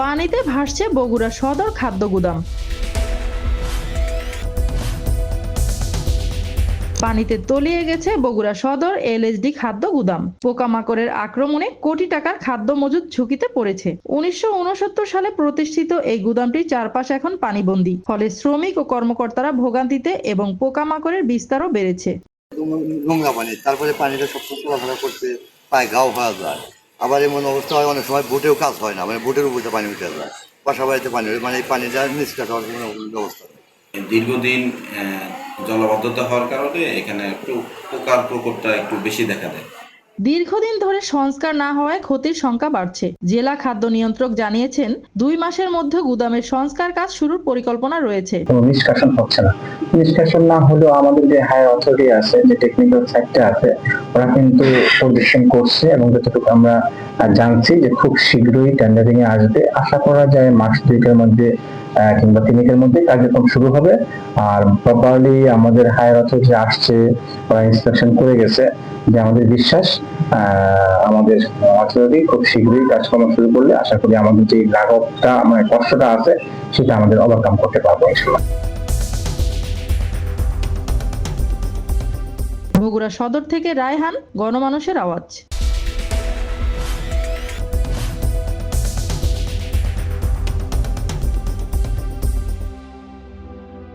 পানিতে ভাসছে বগুড়া সদর খাদ্য গুদাম। পানিতে তলিয়ে গেছে বগুড়া সদর এলএসডি খাদ্য গুদাম। পোকামাকড়ের আক্রমণে কোটি টাকার খাদ্য মজুদ ঝুঁকিতে পড়েছে। উনিশশো উনসত্তর সালে প্রতিষ্ঠিত এই গুদামটির চারপাশ এখন পানিবন্দী। ফলে শ্রমিক ও কর্মকর্তারা ভোগান্তিতে এবং পোকামাকড়ের বিস্তারও বেড়েছে। নোংরা পানি, তারপরে পানিটা সব করতে আবার এমন অবস্থা হয়, অনেক সময় বোটেও কাজ হয় না মানে বোটের উপরে পানি উঠে যায় বাসা বাড়িতে পানি মানে এই পানি যা নিষ্কাশ হওয়ার কোনো ব্যবস্থা দীর্ঘদিন জলাবদ্ধতা হওয়ার কারণে এখানে একটু পোকার প্রকোপটা একটু বেশি দেখা দেয়। দীর্ঘদিন ধরে সংস্কার না হওয়ায় ক্ষতির সংখ্যা বাড়ছে। জেলা খাদ্য নিয়ন্ত্রক জানিয়েছেন, দুই মাসের মধ্যে গুদামের সংস্কার কাজ শুরুর পরিকল্পনা রয়েছে। নিষ্কাশন হচ্ছে না। নিষ্কাশন না হলেও আমাদের যে হায়ার অথরিটি আছে, যে টেকনিক্যাল আছে, ওরা কিন্তু পরিদর্শন করছে এবং যতটুকু আমরা জানছি যে খুব শীঘ্রই টেন্ডারিং এ আসবে। আশা করা যায় মাস দুইকের মধ্যে কিংবা তিনেকের মধ্যে কার্যক্রম শুরু হবে। আর প্রপারলি আমাদের হায়ার অথরিটি আসছে ওরা ইন্সপেকশন করে গেছে, যে আমাদের বিশ্বাস আমাদের অথরিটি খুব শীঘ্রই কাজকর্ম শুরু করলে আশা করি আমাদের যে লাঘবটা মানে কষ্টটা আছে, সেটা আমাদের ওভারকাম করতে পারব, ইনশাল্লাহ। বগুড়া সদর থেকে রায়হান, গণমানুষের আওয়াজ।